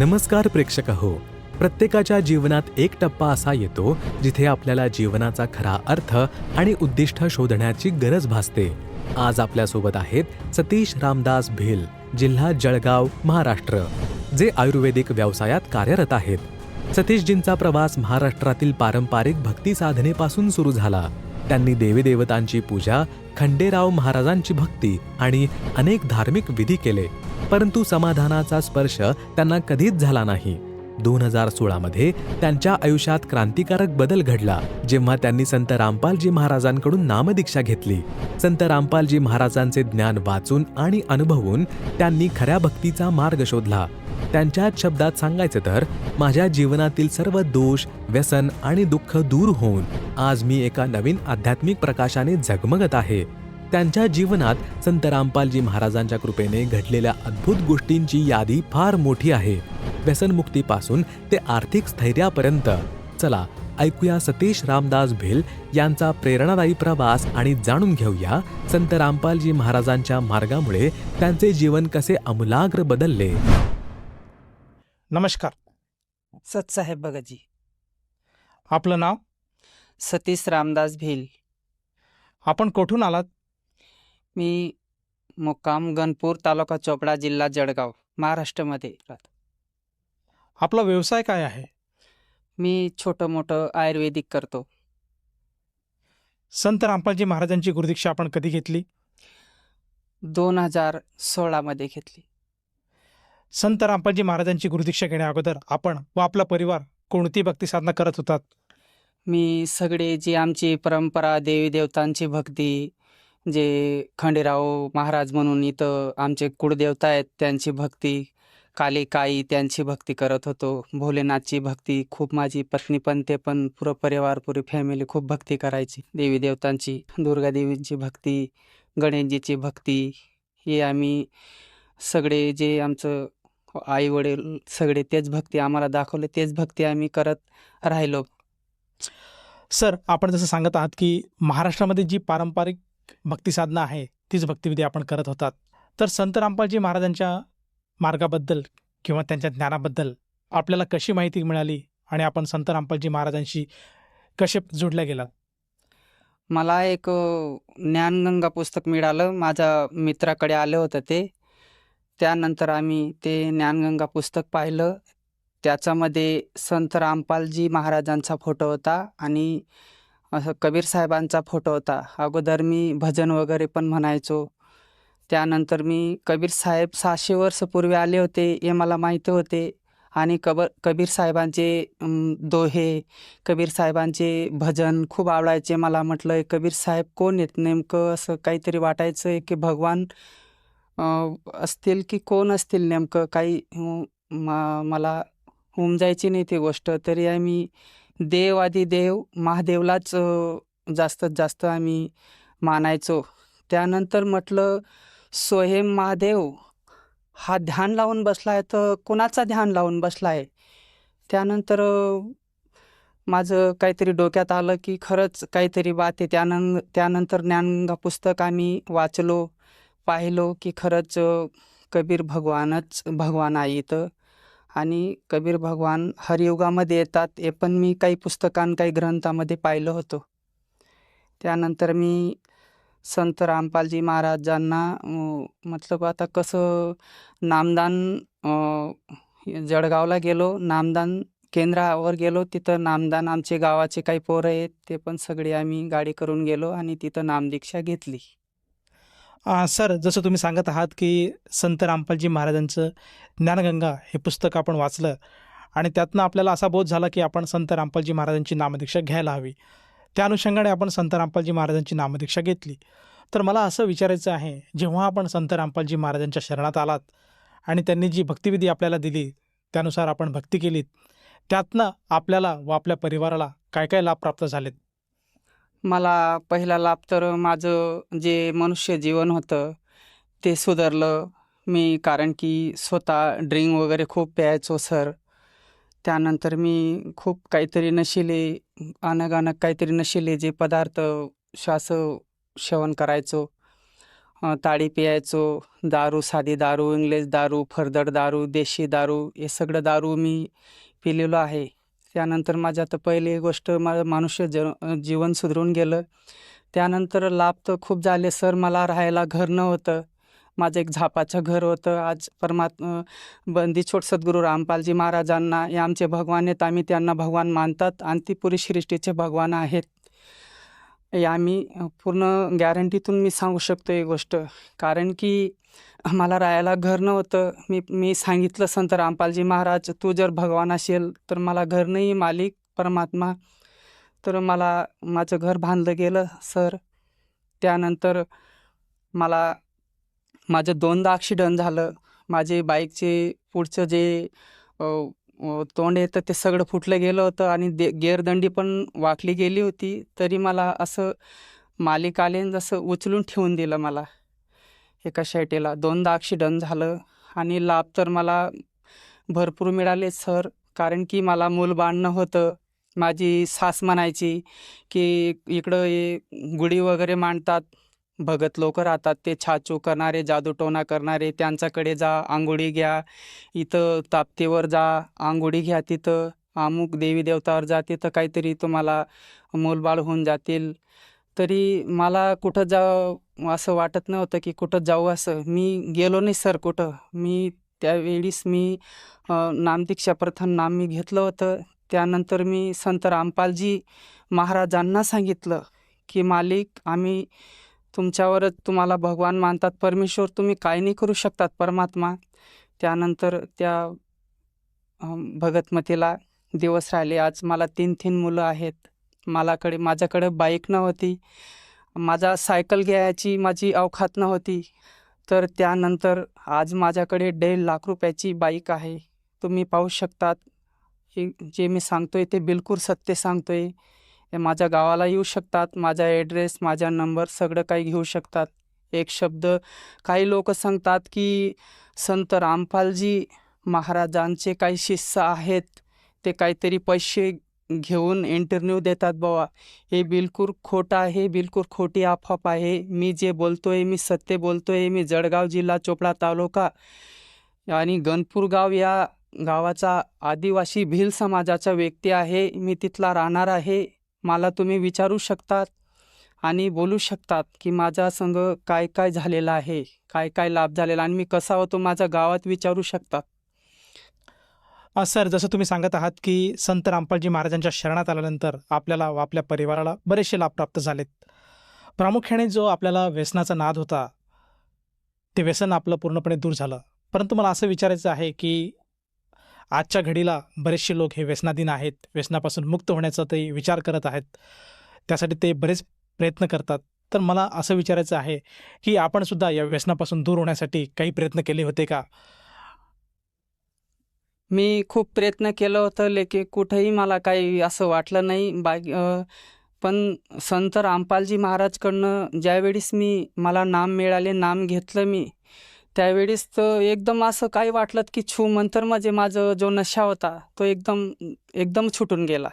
नमस्कार प्रेक्षक हो. प्रत्येकाच्या जीवनात एक टप्पा असा येतो जिथे आपल्याला जीवनाचा खरा अर्थ आणि उद्दिष्ट शोधण्याची गरज भासते. आज आपल्यासोबत आहेत सतीश रामदास भिल जिल्हा जळगाव महाराष्ट्र जे आयुर्वेदिक व्यवसायात कार्यरत आहेत. सतीशजींचा प्रवास महाराष्ट्रातील पारंपरिक भक्ती साधनेपासून सुरू झाला. त्यांनी देवीदेवतांची पूजा खंडेराव महाराजांची भक्ती आणि अनेक धार्मिक विधी केले. परंतु समाधानाचा स्पर्श त्यांना कधीच झाला नाही. दोन हजार सोळामध्ये त्यांच्या आयुष्यात क्रांतिकारक बदल घडला जेव्हा त्यांनी संत रामपालजी महाराजांकडून नामदीक्षा घेतली. संत रामपालजी महाराजांचे ज्ञान वाचून आणि अनुभवून त्यांनी खऱ्या भक्तीचा मार्ग शोधला. त्यांच्याच शब्दात सांगायचं तर माझ्या जीवनातील सर्व दोष व्यसन आणि दुःख दूर होऊन आज मी एका नवीन आध्यात्मिक प्रकाशाने झगमगत आहे. त्यांच्या जीवनात संत रामपालजी महाराजांच्या कृपेने घडलेल्या अद्भुत गोष्टींची यादी फार मोठी आहे. व्यसनमुक्तीपासून ते आर्थिक स्थैर्यापर्यंत. चला ऐकूया सतीश रामदास भिल यांचा प्रेरणादायी प्रवास आणि जाणून घेऊया संत रामपालजी महाराजांच्या मार्गामुळे त्यांचे जीवन कसे अमूलाग्र बदलले. नमस्कार. सतसाहेब भगतजी आपलं नाव? सतीश रामदास भिल. आपण कोठून आलात? मी मुक्काम गणपूर तालुका चोपडा जिल्हा जळगाव महाराष्ट्रामध्ये राहतो. आपला व्यवसाय काय आहे? मी छोटं मोठं आयुर्वेदिक करतो. संत रामपालजी महाराजांची गुरुदीक्षा आपण कधी घेतली? दोन हजार सोळामध्ये घेतली. संत रामपालजी महाराजांची गुरुदीक्षा घेण्या अगोदर आपण व आपला परिवार कोणती भक्ती साधना करत होतात? मी सगळे जी आमची परंपरा देवी देवतांची भक्ती जे खंडेराव महाराज म्हणून इथं आमचे कुळदेवता आहेत त्यांची भक्ती कालिकाई त्यांची भक्ती करत होतो. भोलेनाथची भक्ती खूप माझी पत्नी पण ते पण पुरं परिवार पुरी फॅमिली खूप भक्ती करायची. देवी देवतांची दुर्गा देवींची भक्ती गणेशजीची भक्ती हे आम्ही सगळे जे आमचं आई वडील सगळे तेच भक्ती आम्हाला दाखवले तेच भक्ती आम्ही करत राहिलो. सर आपण जसं सांगत आहात की महाराष्ट्रामध्ये जी पारंपरिक भक्ती साधना आहे तीच भक्तिविधी आपण करत होतात. तर संत रामपालजी महाराजांच्या मार्गाबद्दल किंवा त्यांच्या ज्ञानाबद्दल आपल्याला कशी माहिती मिळाली आणि आपण संत रामपालजी महाराजांशी कसे जोडल्या गेलात? मला एक ज्ञानगंगा पुस्तक मिळालं. माझ्या मित्राकडे आलं होतं ते. त्यानंतर आम्ही ते ज्ञानगंगा पुस्तक पाहिलं. त्याच्यामध्ये संत रामपालजी महाराजांचा फोटो होता आणि असं कबीर साहेबांचा फोटो होता. अगोदर मी भजन वगैरे पण म्हणायचो. त्यानंतर मी कबीर साहेब सहाशे वर्षपूर्वी आले होते हे मला माहिती होते. आणि कबर कबीर साहेबांचे दोहे कबीर साहेबांचे भजन खूप आवडायचे. मला म्हटलं कबीर साहेब कोण आहेत? नेमकं असं काहीतरी वाटायचं की भगवान असतील की कोण असतील नेमकं? काही मा मला उमजायची नाही ती गोष्ट. तरी आम्ही देव आधी देव महादेवलाच जास्तीत जास्त आम्ही मानायचो. त्यानंतर म्हटलं स्वयं महादेव हा ध्यान लावून बसला आहे तर कोणाचा ध्यान लावून बसला आहे त्यानंतर माझं काहीतरी डोक्यात आलं की खरंच काहीतरी बात आहे. त्यानं त्यानंतर ज्ञानगा पुस्तक आम्ही वाचलो. पाहिलो की खरंच कबीर भगवानच भगवान आहे इथं. आणि कबीर भगवान हरियुगामध्ये येतात हे पण मी काही पुस्तकां काही ग्रंथामध्ये पाहिलं होतं. त्यानंतर मी संत रामपालजी महाराजांना मतलब आता कसं नामदान जळगावला गेलो नामदान केंद्रावर गेलो तिथं नामदान आमचे गावाचे काही पोरं आहेत ते पण सगळे आम्ही गाडी करून गेलो आणि तिथं नामदीक्षा घेतली. सर जसं तुम्ही सांगत आहात की संत रामपालजी महाराजांचं ज्ञानगंगा हे पुस्तक आपण वाचलं आणि त्यातनं आपल्याला असा बोध झाला की आपण संत रामपालजी महाराजांची नामदीक्षा घ्यायला हवी. त्या अनुषंगाने आपण संत रामपालजी महाराजांची नामदीक्षा घेतली. तर मला असं विचारायचं आहे जेव्हा आपण संत रामपालजी महाराजांच्या शरणात आलात आणि त्यांनी जी भक्तिविधी आपल्याला दिली त्यानुसार आपण भक्ती केलीत त्यातनं आपल्याला व आपल्या परिवाराला काय काय लाभ प्राप्त झालेत? मला पहिला लाभ तर माझं जे मनुष्य जीवन होतं ते सुधारलं मी. कारण की स्वतः ड्रिंक वगैरे खूप प्यायचो सर त्यानंतर मी खूप काहीतरी नशिले अनगानक काहीतरी नशिले जे पदार्थ श्वास सेवन करायचो ताळी प्यायचो पियायचो दारू साधी दारू इंग्लिश दारू फरदड दारू देशी दारू हे सगळं दारू मी पिलेलो आहे. त्यानंतर माझ्या तर पहिली गोष्ट माझं मनुष्य ज जीवन सुधरून गेलं. त्यानंतर लाभ तर खूप झाले. सर मला राहायला घर नव्हतं. माझं एक झापाचं घर होतं. आज परमात्मा बंदीछोड सद्गुरू रामपालजी महाराजांना हे आमचे भगवान आहेत. आम्ही त्यांना भगवान मानतात आणि ती पुरी सृष्टीचे भगवान आहेत. हे आम्ही पूर्ण गॅरंटीतून मी सांगू शकतो ही गोष्ट. कारण की मला राहायला घर नव्हतं. मी मी सांगितलं संत रामपालजी महाराज तू जर भगवान असेल तर मला घर नाही मालिक परमात्मा. तर मला माझं घर बांधलं गेलं सर. त्यानंतर मला माझं दोनदा ॲक्सिडंट झालं. माझे बाईकचे पुढचं जे तोंड येतं ते सगळं फुटलं गेलं होतं आणि दे गेअरदंडी पण वाकली गेली होती. तरी मला असं मालिकालीन जसं उचलून ठेवून दिलं मला. एका शेटीला दोनदा ॲक्सिडंट झालं आणि लाभ तर मला भरपूर मिळाले सर कारण की मला मूल बांधणं होतं. माझी सास म्हणायची की इकडं हे गुढी वगैरे मांडतात. भगत लोक राहतात. ते छाचू करणारे जादूटोणा करणारे त्यांच्याकडे जा आंघोळी घ्या. इथं ताप्तीवर जा आंघोळी घ्या तिथं. अमुक देवी देवतावर जा तिथं काहीतरी तुम्हाला मूलबाळ होऊन जातील. तरी मला कुठं जा असं वाटत नव्हतं की कुठं जाऊ असं. मी गेलो नाही सर कुठं. मी त्यावेळीस मी नामदीक्षा प्रथम नाम मी घेतलं होतं. त्यानंतर मी संत रामपालजी महाराजांना सांगितलं की मालिक आम्ही तुमच्यावरच तुम्हाला भगवान मानतात. परमेश्वर तुम्ही काय नाही करू शकतात परमात्मा. त्यानंतर त्या भगतमतीला दिवस राहिले. आज मला तीन तीन मुलं आहेत. मलाकडे माझ्याकडे बाईक नव्हती. माझा सायकल घ्यायची माझी अवखात नव्हती. तर त्यानंतर आज माझ्याकडे दीड लाख रुपयाची बाईक आहे. तुम्ही पाहू शकतात. हे जे मी सांगतो आहे ते बिलकुल सत्य सांगतो आहे माझ्या गावाला येऊ शकतात. माझा ॲड्रेस माझा नंबर सगळं काही घेऊ शकतात. एक शब्द काही लोक सांगतात की संत रामपालजी महाराजांचे काही शिष्य आहेत. ते काहीतरी पैसे घेऊन इंटरव्ह्यू देतात बाबा हे बिलकुल खोटं आहे बिलकुल खोटी आफाप आहे. मी जे बोलतो आहे मी सत्य बोलतो आहे मी जळगाव जिल्हा चोपडा तालुका आणि गणपूर गाव या गावाचा आदिवासी भिल समाजाचा व्यक्ती आहे. मी तिथला राहणार आहे. मला तुम्ही विचारू शकतात आणि बोलू शकतात की माझा संघ काय काय झालेला आहे काय काय लाभ झालेला आणि मी कसा होतो माझ्या गावात विचारू शकतात. सर जसं तुम्ही सांगत आहात की संत रामपालजी महाराजांच्या शरणात आल्यानंतर आपल्याला व आपल्या परिवाराला बरेचसे लाभ प्राप्त झालेत. प्रामुख्याने जो आपल्याला व्यसनाचा नाद होता ते व्यसन आपलं पूर्णपणे दूर झालं. परंतु मला असं विचारायचं आहे की आजच्या घडीला बरेचसे लोक हे व्यसनाधीन आहेत व्यसनापासून मुक्त होण्याचा ते विचार करत आहेत त्यासाठी ते बरेच प्रयत्न करतात. तर मला असं विचारायचं आहे की आपण सुद्धा या व्यसनापासून दूर होण्यासाठी काही प्रयत्न केले होते का? मी खूप प्रयत्न केलं होतं लेकी कुठंही मला काही असं वाटलं नाही. बाकी पण संत रामपालजी महाराजकडनं ज्यावेळेस मी मला नाम मिळाले नाम घेतलं मी त्यावेळेस तर एकदम असं काही वाटलं की छू मंतर म्हणजे माझं जो नशा होता तो एकदम एकदम छुटून गेला.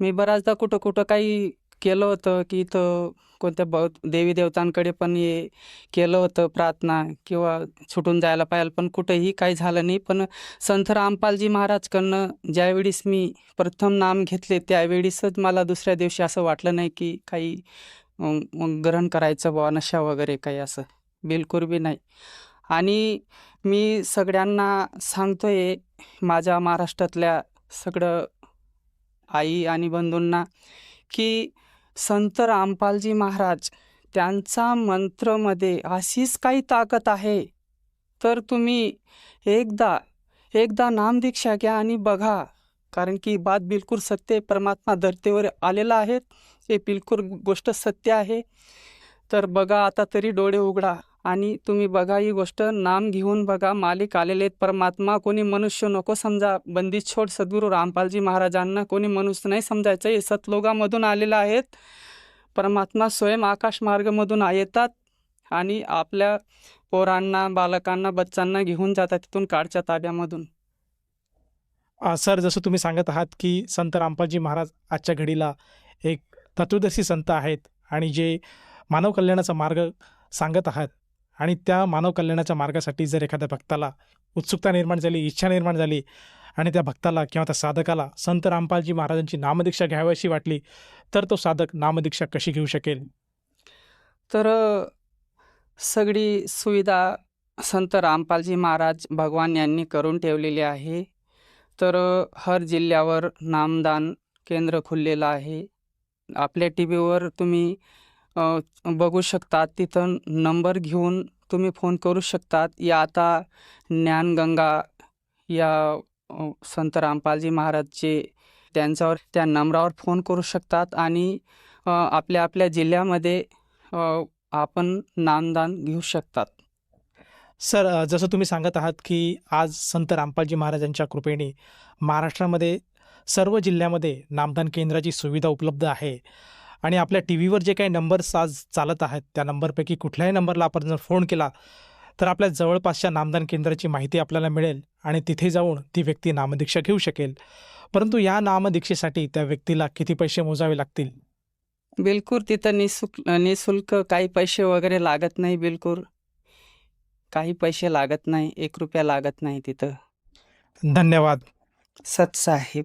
मी बऱ्याचदा कुठं कुठं काही केलं होतं की इथं कोणत्या ब देवी देवतांकडे पण हे केलं होतं प्रार्थना किंवा छुटून जायला पाहिजे पण कुठंही काही झालं नाही. पण संत रामपालजी महाराजकडनं ज्यावेळेस मी प्रथम नाम घेतले त्यावेळीसच मला दुसऱ्या दिवशी असं वाटलं नाही की काही ग्रहण करायचं बुवा नशा वगैरे काही असं. बिलकुल बी नाही. आणि मी सगळ्यांना सांगतोय माझ्या महाराष्ट्रातल्या सगळं आई आणि बंधूंना की संत रामपालजी महाराज त्यांचा मंत्रमध्ये अशीच काही ताकद आहे. तर तुम्ही एकदा एकदा नामदीक्षा घ्या आणि बघा. कारण की बात बिलकुल सत्य आहे. परमात्मा धरतीवर आलेला आहे. हे बिलकुल गोष्ट सत्य आहे. तर बघा आता तरी डोळे उघडा. आणि तुम्ही बघा ही गोष्ट नाम घेऊन बघा मालिक आलेले आहेत. परमात्मा कोणी मनुष्य नको समजा. बंदी छोड सद्गुरू रामपालजी महाराजांना कोणी मनुष्य नाही समजायचं. हे सतलोगामधून आलेलं आहेत. परमात्मा स्वयं आकाश मार्गमधून येतात आणि आपल्या पोरांना बालकांना बच्चांना घेऊन जातात तिथून काळच्या ताब्यामधून. सर जसं तुम्ही सांगत आहात की संत रामपालजी महाराज आजच्या घडीला एक तत्वदर्शी संत आहेत आणि जे मानव कल्याणाचा मार्ग सांगत आहात. आणि त्या मानव कल्याणाच्या मार्गासाठी जर एखाद्या भक्ताला उत्सुकता निर्माण झाली इच्छा निर्माण झाली आणि त्या भक्ताला किंवा त्या साधकाला संत रामपालजी महाराजांची नामदीक्षा घ्यावीशी वाटली तर तो साधक नामदीक्षा कशी घेऊ शकेल? तर सगळी सुविधा संत रामपालजी महाराज भगवान यांनी करून ठेवलेली आहे. तर हर जिल्ह्यावर नामदान केंद्र खुललेलं आहे. आपल्या टी व्हीवर तुम्ही बघू शकतात. तिथं नंबर घेऊन तुम्ही फोन करू शकतात. या आता ज्ञानगंगा या संत रामपालजी महाराजचे त्यांच्यावर त्या नंबरावर फोन करू शकतात आणि आपल्या आपल्या जिल्ह्यामध्ये आपण नामदान घेऊ शकतात. सर जसं तुम्ही सांगत आहात की आज संत रामपालजी महाराजांच्या कृपेने महाराष्ट्रामध्ये सर्व जिल्ह्यामध्ये नामदान केंद्राची सुविधा उपलब्ध आहे. आणि आपल्या टी व्हीवर जे काही नंबर्स आज चालत आहेत त्या नंबरपैकी कुठल्याही नंबरला आपण जर फोन केला तर आपल्या जवळपासच्या नामदान केंद्राची माहिती आपल्याला मिळेल आणि तिथे जाऊन ती व्यक्ती नामदीक्षा घेऊ शकेल. परंतु या नामदीक्षेसाठी त्या व्यक्तीला किती पैसे मोजावे लागतील? बिलकुल तिथं निशुल्क निशुल्क काही पैसे वगैरे लागत नाही बिलकुल. काही पैसे लागत नाही एक रुपया लागत नाही तिथं. धन्यवाद. सतसाहेब.